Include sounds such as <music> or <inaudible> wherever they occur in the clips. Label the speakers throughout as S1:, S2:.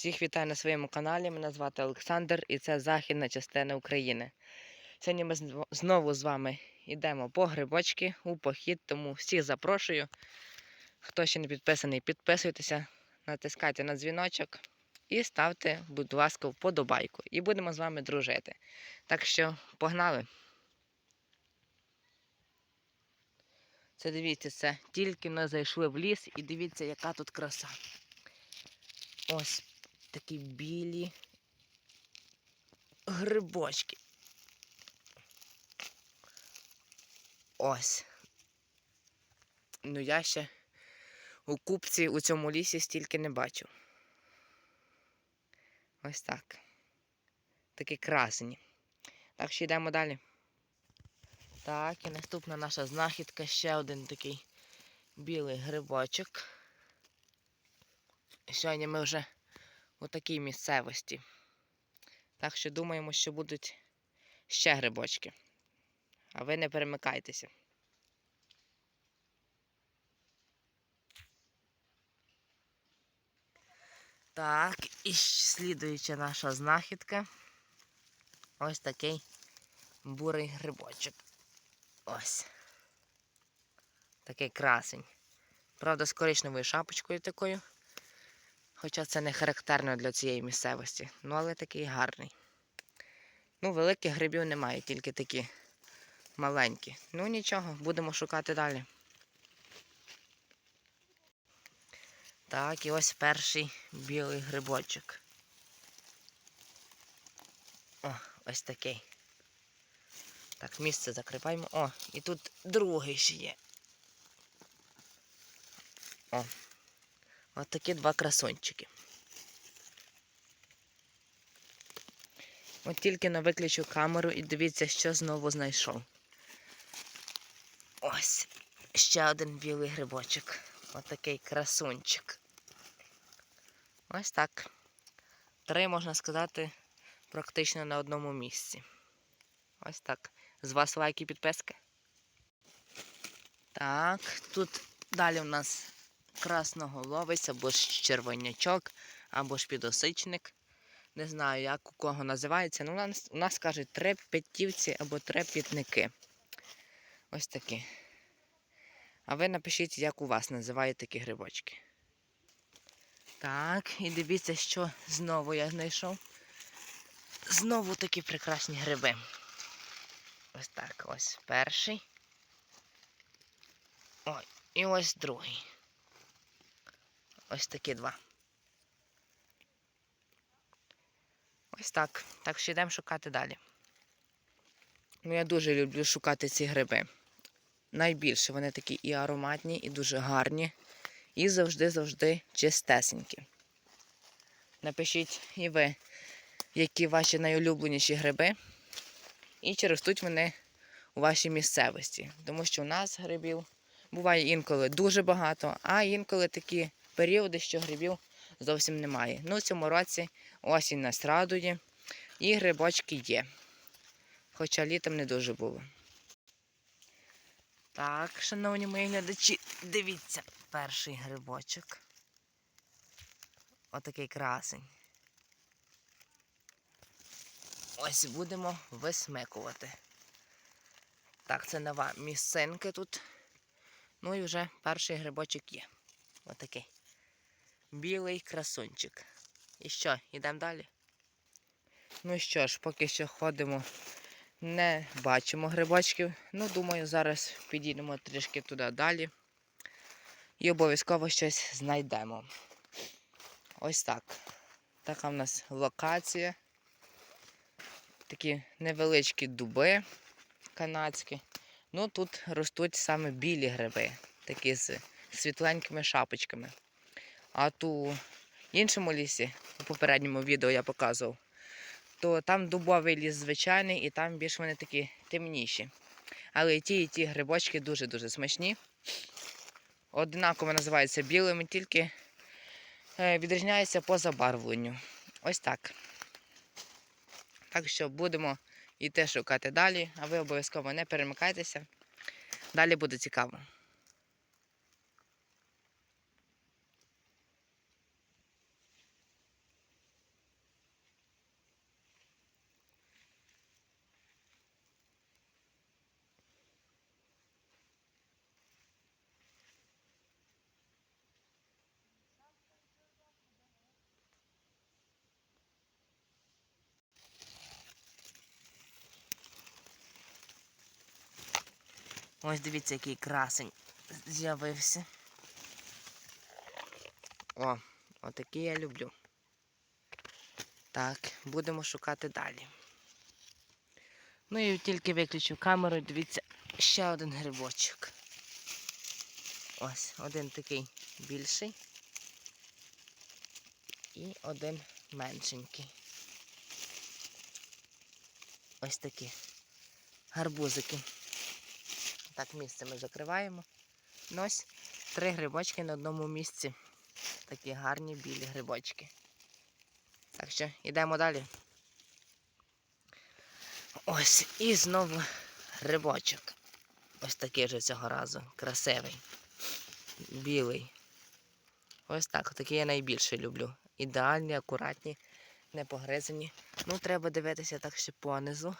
S1: Всіх вітаю на своєму каналі. Мене звати Олександр і це західна частина України. Сьогодні ми знову з вами йдемо по грибочки у похід, тому всіх запрошую. Хто ще не підписаний, підписуйтеся, натискайте на дзвіночок і ставте, будь ласка, вподобайку. І будемо з вами дружити. Так що погнали! Це дивіться, це тільки ми зайшли в ліс і дивіться, яка тут краса. Ось такі білі грибочки. Ось. Ну я ще у купці у цьому лісі стільки не бачу. Ось так. Такі красені. Так що йдемо далі. Так, і наступна наша знахідка ще один такий білий грибочок. Сьогодні ми вже у такій місцевості. Так що думаємо, що будуть ще грибочки. А ви не перемикайтеся. Так, і слідуюча наша знахідка. Ось такий бурий грибочок. Ось. Такий красень. Правда, з коричневою шапочкою такою. Хоча це не характерно для цієї місцевості. Ну, але такий гарний. Ну, великих грибів немає, тільки такі маленькі. Ну нічого, будемо шукати далі. Так, і ось перший білий грибочок. О, ось такий. Так, місце закриваємо. О, і тут другий ще є. О. Ось такі два красончики. От тільки на виключу камеру і дивіться, що знову знайшов. Ось ще один білий грибочок. Ось такий красунчик. Ось так. Три, можна сказати, практично на одному місці. Ось так. З вас лайки і підписки. Так, тут далі у нас красноголовець, або ж червонячок, або ж підосичник. Не знаю, як у кого називається. Ну, у нас, у нас кажуть три п'ятівці або три п'ятники. Ось такі. А ви напишіть, як у вас називають такі грибочки. Так, і дивіться, що знову я знайшов. Знову такі прекрасні гриби. Ось так, ось перший. Ой, і ось другий. Ось такі два. Ось так. Так що йдемо шукати далі. Ну, я дуже люблю шукати ці гриби. Найбільше вони такі і ароматні, і дуже гарні, і завжди-завжди чистесенькі. Напишіть і ви, які ваші найулюбленіші гриби, і чи ростуть вони у вашій місцевості. Тому що у нас грибів буває інколи дуже багато, а інколи такі періоди, що грибів зовсім немає. Ну, в цьому році осінь нас радує, і грибочки є. Хоча літом не дуже було. Так, шановні мої глядачі, дивіться, перший грибочок. Отакий красень. Ось будемо висмикувати. Так, це нова місцинка тут. Ну і вже перший грибочок є. Отакий. Білий красунчик. І що, йдемо далі? Ну що ж, поки що ходимо, не бачимо грибочків. Ну, думаю, зараз підійдемо трішки туди далі. І обов'язково щось знайдемо. Ось так. Така в нас локація. Такі невеличкі дуби канадські. Ну, тут ростуть саме білі гриби, такі з світленькими шапочками. А ту іншому лісі, у попередньому відео я показував, то там дубовий ліс звичайний і там більш вони такі темніші. Але і ті, і ті грибочки дуже-дуже смачні. Однаково називаються білими, тільки е, відрізняються по забарвленню. Ось так. Так що будемо йти шукати далі, а ви обов'язково не перемикайтеся. Далі буде цікаво. Ось дивіться, який красень з'явився. О, отакий я люблю. Так, будемо шукати далі. Ну і тільки виключу камеру, дивіться, ще один грибочок. Ось, один такий більший. І один меншенький. Ось такі гарбузики. Так, місце ми закриваємо. Ну, ось три грибочки на одному місці. Такі гарні білі грибочки. Так що йдемо далі. Ось і знову грибочок. Ось такий же цього разу. Красивий. Білий. Ось так. Такі я найбільше люблю. Ідеальні, акуратні, не погризані. Ну, треба дивитися так ще понизу.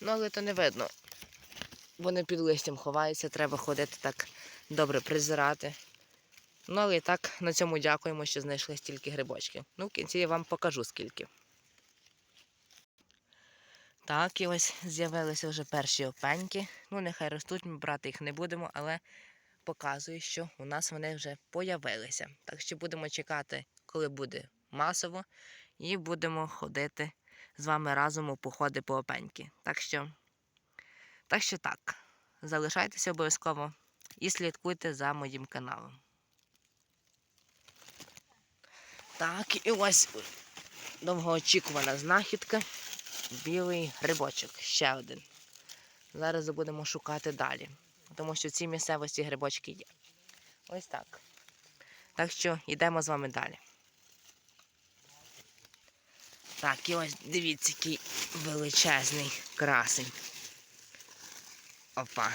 S1: Ну, але то не видно. Вони під листям ховаються, треба ходити так добре призирати. Ну, але і так на цьому дякуємо, що знайшли стільки грибочків. Ну, в кінці я вам покажу скільки. Так, і ось з'явилися вже перші опеньки. Ну, нехай ростуть, ми брати їх не будемо, але показую, що у нас вони вже появилися. Так що будемо чекати, коли буде масово, і будемо ходити з вами разом у походи по опеньки. Так що, так що так, залишайтеся обов'язково і слідкуйте за моїм каналом. Так, і ось довгоочікувана знахідка. Білий грибочок. Ще один. Зараз будемо шукати далі. Тому що в цій місцевості грибочки є. Ось так. Так що йдемо з вами далі. Так, і ось дивіться, який величезний красень. Опа.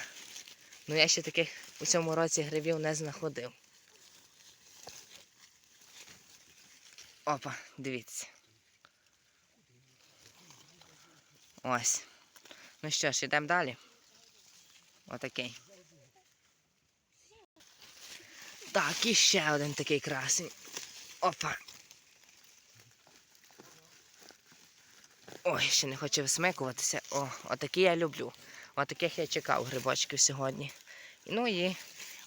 S1: Ну я ще таких у цьому році грибів не знаходив. Опа, дивіться. Ось. Ну що ж, йдемо далі. Отакий. Так, і ще один такий красень. Опа. Ой, ще не хочу висмикуватися. О, отакі я люблю. Отаких я чекав грибочків сьогодні. Ну і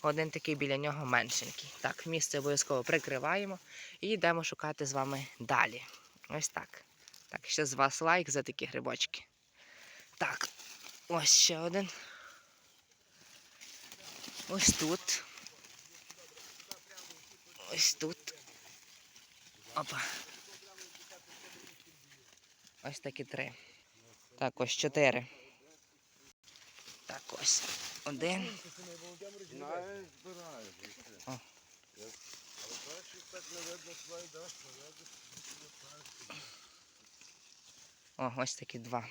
S1: один такий біля нього меншенький. Так, місце обов'язково прикриваємо і йдемо шукати з вами далі. Ось так. Так, ще з вас лайк за такі грибочки. Так, ось ще один. Ось тут. Ось тут. Опа. Ось такі три. Так, ось чотири. Ось. Один. О. О, ось такі два.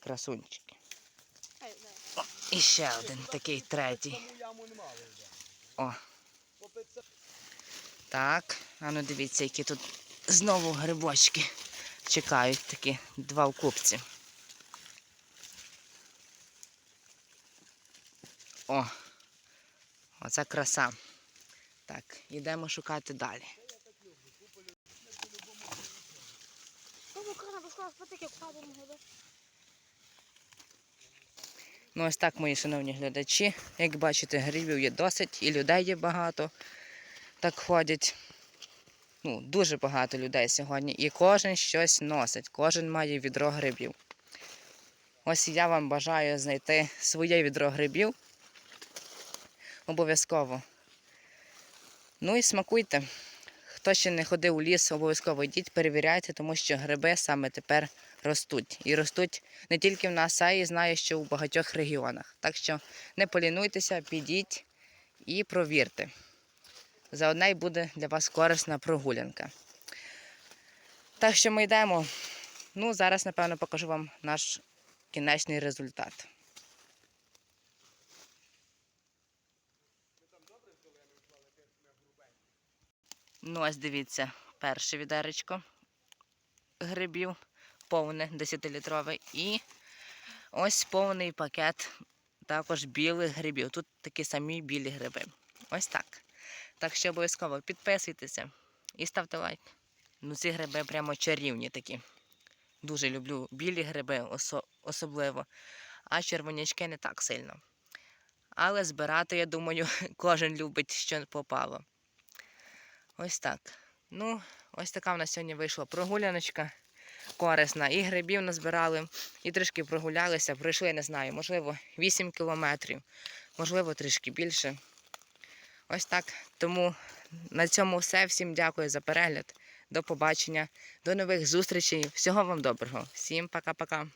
S1: Красунчики. О, і ще один такий третій. О. Так, а ну дивіться, які тут знову грибочки чекають такі два в купці. О, оце краса. Так, йдемо шукати далі. Ну, ось так, мої шановні глядачі. Як бачите, грибів є досить і людей є багато. Так ходять. Ну, дуже багато людей сьогодні. І кожен щось носить, кожен має відро грибів. Ось я вам бажаю знайти своє відро грибів. Обов'язково. Ну і смакуйте. Хто ще не ходив у ліс, обов'язково йдіть, перевіряйте, тому що гриби саме тепер ростуть. І ростуть не тільки в нас, а й знаю, що у багатьох регіонах. Так що не полінуйтеся, підіть і провірте. Заодно й буде для вас корисна прогулянка. Так що ми йдемо. Ну, зараз, напевно, покажу вам наш кінечний результат. Ну, ось дивіться, перше відеречко грибів, повне 10-літрове. І ось повний пакет також білих грибів. Тут такі самі білі гриби. Ось так. Так що обов'язково підписуйтеся і ставте лайк. Ну, ці гриби прямо чарівні такі. Дуже люблю білі гриби осо- особливо, а червонячки не так сильно. Але збирати, я думаю, <laughs> кожен любить, що попало. Ось так. Ну, ось така в нас сьогодні вийшла прогуляночка корисна. І грибів назбирали, і трішки прогулялися. Пройшли, не знаю, можливо, 8 кілометрів, можливо, трішки більше. Ось так. Тому на цьому все. Всім дякую за перегляд. До побачення, до нових зустрічей. Всього вам доброго. Всім пока-пока.